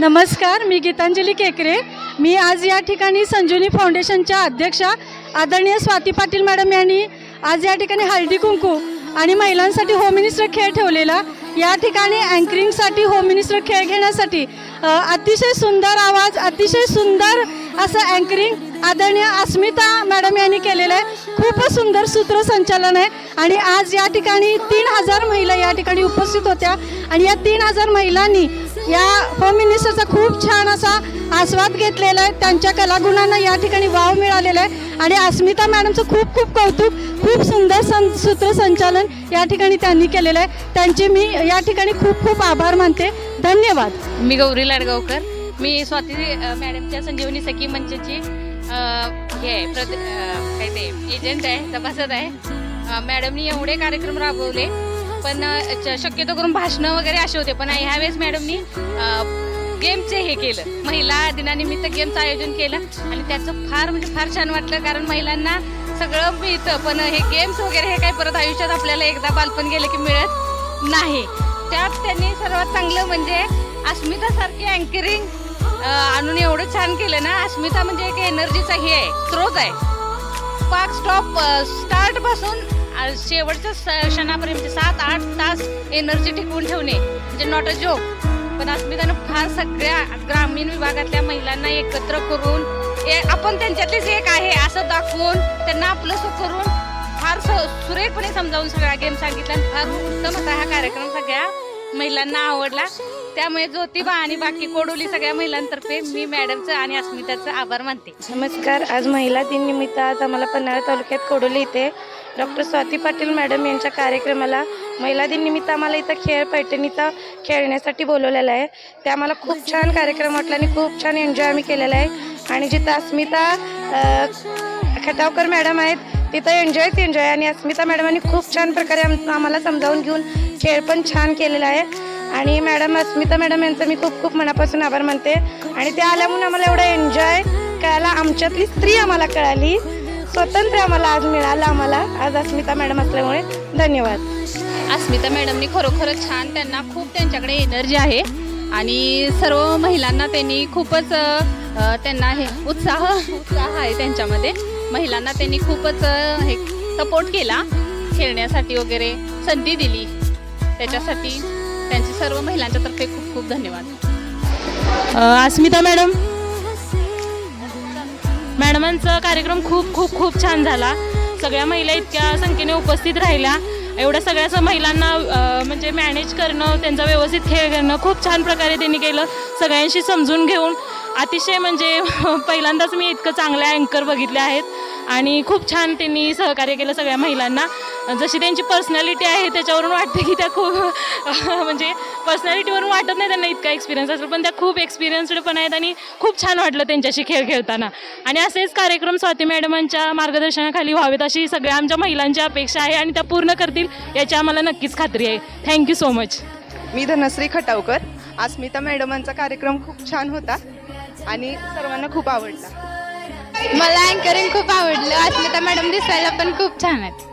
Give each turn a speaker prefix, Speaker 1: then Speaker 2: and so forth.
Speaker 1: नमस्कार मी गीतांजली केकरे. मी आज या ठिकाणी संजीवनी फाउंडेशनच्या अध्यक्षा आदरणीय स्वाती पाटील मॅडम यांनी आज या ठिकाणी हळदी कुंकू आणि महिलांसाठी होम मिनिस्टर खेळ ठेवलेला. या ठिकाणी अँकरिंगसाठी होम मिनिस्टर खेळ घेण्यासाठी अतिशय सुंदर आवाज अतिशय सुंदर असं अँकरिंग आदरणीय अस्मिता मॅडम यांनी केलेलं आहे. खूपच सुंदर सूत्रसंचालन आहे. आणि आज या ठिकाणी तीन हजार महिला या ठिकाणी उपस्थित होत्या. आणि या तीन हजार महिलांनी या होम मिनिस्टरचा खूप छान असा आस्वाद घेतलेला आहे. त्यांच्या कलागुणांना या ठिकाणी वाव मिळालेला आहे. आणि अस्मिता मॅडमचं खूप खूप कौतुक खूप सुंदर सं सूत्रसंचालन या ठिकाणी त्यांनी केलेलं आहे. त्यांचे मी या ठिकाणी खूप खूप आभार मानते. धन्यवाद.
Speaker 2: मी गौरी लाडगावकर. मी स्वाती मॅडमच्या संजीवनी सखी मंचची हे आहे काय ते एजंट आहे सभासद आहे. मॅडमनी एवढे कार्यक्रम राबवले पण शक्यतो करून भाषणं वगैरे असे होते पण ह्यावेळेस मॅडमनी गेमचे हे केलं. महिला दिनानिमित्त गेमचं आयोजन केलं आणि त्याचं फार म्हणजे फार छान वाटलं कारण महिलांना सगळं मिळतं पण हे गेम्स वगैरे हे काय परत आयुष्यात आपल्याला एकदा बालपण गेलं की मिळत नाही. त्यात त्यांनी सर्वात चांगलं म्हणजे अस्मितासारखी अँकरिंग आणून एवढं छान केलं ना अस्मिता म्हणजे एक एनर्जीचा हे आहे स्रोत आहे. पाक स्टॉप स्टार्टपासून शेवटच्या स- क्षणापर्यंत सात आठ तास एनर्जी टिकवून ठेवणे म्हणजे नॉट अ जोक पण अस्मितानं फार सगळ्या ग्रामीण विभागातल्या महिलांना एकत्र करून ए- आपण त्यांच्यातलेच एक आहे असं दाखवून त्यांना आपलं करून फार सुरेखपणे समजावून सगळा गेम सांगितला फार उत्तम असा हा कार्यक्रम सगळ्या महिलांना आवडला. त्यामुळे ज्योतिबा आणि बाकी कोडोली सगळ्या महिलांतर्फे मी मॅडमचं आणि अस्मिताचं आभार मानते.
Speaker 3: नमस्कार. आज महिला दिन निमित्त आज आम्हाला पन्हाळा तालुक्यात कोडोली इथे डॉक्टर स्वाती पाटील मॅडम यांच्या कार्यक्रमाला महिला दिन निमित्त आम्हाला इथं खेळ पैठणीचा खेळण्यासाठी बोलवलेलं आहे. ते आम्हाला खूप छान कार्यक्रम वाटला आणि खूप छान एन्जॉय आम्ही केलेला आहे. आणि जिथं अस्मिता खटावकर मॅडम आहेत तिथं एन्जॉयच एन्जॉय आणि अस्मिता मॅडमांनी खूप छान प्रकारे आम आम्हाला समजावून घेऊन खेळ पण छान केलेला आहे. आणि मॅडम अस्मिता मॅडम यांचं मी खूप खूप मनापासून आभार मानते. आणि त्या आल्यामुळे आम्हाला एवढा एन्जॉय कळायला आमच्यातली स्त्री आम्हाला कळाली. स्वतंत्र आम्हाला आज मिळालं आम्हाला. आज अस्मिता मॅडम असल्यामुळे धन्यवाद.
Speaker 2: अस्मिता मॅडमनी खरोखरच छान त्यांना खूप त्यांच्याकडे एनर्जी आहे. आणि सर्व महिलांना त्यांनी खूपच त्यांना हे उत्साह उत्साह आहे त्यांच्यामध्ये. महिलांना त्यांनी खूपच हे सपोर्ट केला खेळण्यासाठी वगैरे संधी दिली. त्याच्यासाठी त्यांचे सर्व महिलांच्या तर्फे खूप खूप धन्यवाद.
Speaker 4: अस्मिता मॅडम. मॅडमांचा कार्यक्रम खूप खूप खूप छान झाला. सगळ्या महिला इतक्या संख्येने उपस्थित राहिल्या. एवढ्या सगळ्याच महिलांना म्हणजे मॅनेज करणं त्यांचा व्यवस्थित खेळ करणं खूप छान प्रकारे त्यांनी केलं. सगळ्यांशी समजून घेऊन. अतिशय म्हणजे पहिल्यांदाच मी इतकं चांगल्या अँकर बघितले आहेत. आणि खूप छान त्यांनी सहकार्य केलं सगळ्या महिलांना. जशी त्यांची पर्सनॅलिटी आहे त्याच्यावरून वाटते की त्या खूप म्हणजे पर्सनॅलिटीवरून वाटत नाही त्यांना इतका एक्सपिरियन्स असेल पण त्या खूप एक्सपिरियन्स्ड पण आहेत आणि खूप छान वाटलं त्यांच्याशी खेळ खेळताना. आणि असेच कार्यक्रम स्वाती मॅडमांच्या मार्गदर्शनाखाली व्हावेत अशी सगळ्या आमच्या महिलांची अपेक्षा आहे आणि त्या पूर्ण करतील याची आम्हाला नक्कीच खात्री आहे. थँक्यू सो मच
Speaker 5: मी धनश्री खटावकर. अस्मिता मॅडमांचा कार्यक्रम खूप छान होता आणि सर्वांना खूप आवडला.
Speaker 6: मला अँकरिंग खूप आवडलं. अस्मिता मॅडम दिसायला पण खूप छान आहेत.